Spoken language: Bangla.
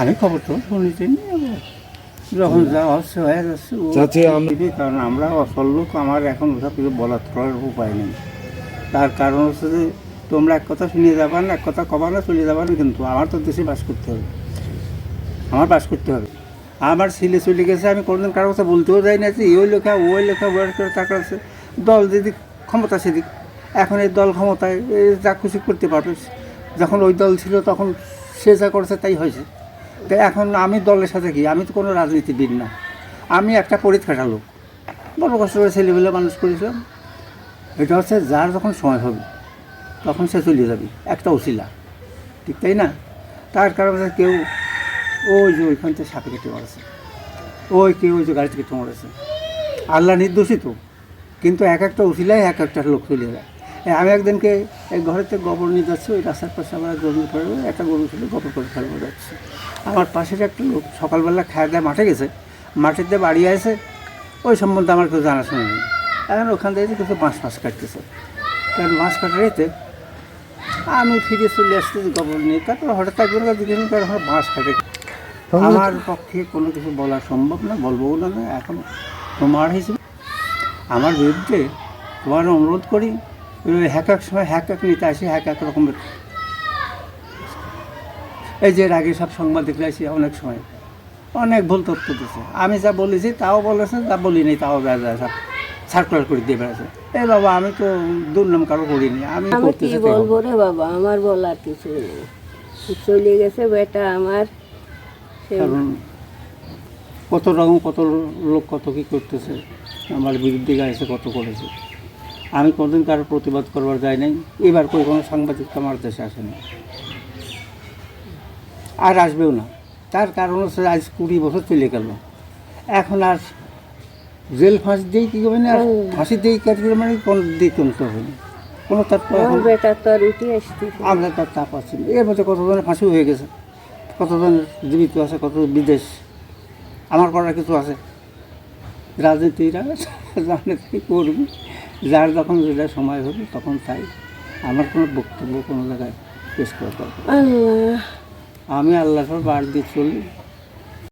আমি খবর তো শুনেছি যখন যা হচ্ছে হয়ে যাচ্ছে কারণ আমরা অসল লোক আমার এখন ওসব কিছু বলার করার উপায় নেই। তার কারণ হচ্ছে যে তোমরা এক কথা শুনিয়ে যাবা না এক কথা কবা না চলে যাবা না কিন্তু আমার তো দেশে বাস করতে হবে। আমার বাস করতে হবে। আমার ছেলে চলে গেছে আমি কোনোদিন কারোর কথা বলতেও যাই না যে ওই লেখা ওই লেখা ওয়ার করে তাকার আছে। দল যেদিক ক্ষমতা সেদিক। এখন এই দল ক্ষমতায় যা খুশি করতে পারবে। যখন ওই দল ছিল তখন সে যা করেছে তাই হয়েছে। তাই এখন আমি দলের সাথে কি? আমি তো কোনো রাজনীতিবিদ না। আমি একটা পরীক্ষাটা লোক বড় কষ্ট করে ছেলেবেলে মানুষ করেছিলাম। এটা হচ্ছে যার যখন সময় হবে, তখন সে চলে যাবে। একটা ওসিলা। ঠিক তাই না? তার কারণে কেউ ওই যে ওইখান থেকে সাপে কেটে মারেছে। ওই কেউ ওই যে গাড়ি থেকে মারেছে। আল্লাহ নির্দোষিত কিন্তু এক একটা উঠিলাই এক একটা লোক চলে যায়। আমি একদিনকে এই ঘরেতে গোবর নিয়ে যাচ্ছি ওই রাস্তার পাশে আমরা গরু ফেলব একটা গরু ছিল গোবর করে ফেলব যাচ্ছি। আমার পাশের একটা লোক সকালবেলা খায় দেয় মাঠে গেছে মাঠেতে বাড়ি আসে ওই সম্বন্ধে আমার কেউ জানাশোনা নেই। এখন ওখান থেকে কিছু বাঁশ ফাঁস কাটতেছে। কারণ বাঁশ কাটার এতে আমি ফিরে চলে আসতেছি গোবর নিয়ে। তারপর হঠাৎ একবার একজন দিকে এখন বাঁশ কাটে। আমার পক্ষে কোনো কিছু বলা সম্ভব না বলব না না এখন তোমার হিসেবে আমার বিরুদ্ধে তোমার অনুরোধ করি হ্যাক এক সময় হ্যাক এক নিতে আসি হ্যাক এক রকমের এই যে আগে সব সংবাদ দেখলে আসি অনেক সময়। অনেক ভুল তথ্য দিচ্ছে আমি যা বলেছি তাও বলেছে যা বলিনি তাও বেড়া সব সার্কুলার করে দিয়ে বেড়াচ্ছে এই বাবা আমি তো দুর্নাম কারও করিনি। আমি আমি কি বলব রে বাবা? আমার বলার কিছু নেই। চলে গেছে বেটা আমার। কারণ কত রকম কত লোক কত কি করতেছে? আমার বিরুদ্ধে গাইছে কত করেছে? আমি কোনোদিন কারও প্রতিবাদ করবার যাই নাই। এবার কই কোনো সাংবাদিক আমার দেশে আসেনি আর আসবেও না। তার কারণ হচ্ছে আজ কুড়ি বছর চলে গেল। এখন আর জেল ফাঁসি দিয়েই কী হবে না? আর ফাঁসি দিয়েই কাটবে মানে কোনো দিয়ে কমতে হবে কোনো তার আমার তার তাপ না। এর মধ্যে কতজনের ফাঁসি হয়ে গেছে। কতজনের জীবিত আছে কত বিদেশ। আমার করার কিছু আছে। রাজনীতিরা জানে কী করবে। যার যখন যেটা সময় হবে তখন তাই। আমার কোনো বক্তব্য কোনো জায়গায় পেশ করা দরকার আমি আল্লাহর বার দিয়ে চলি।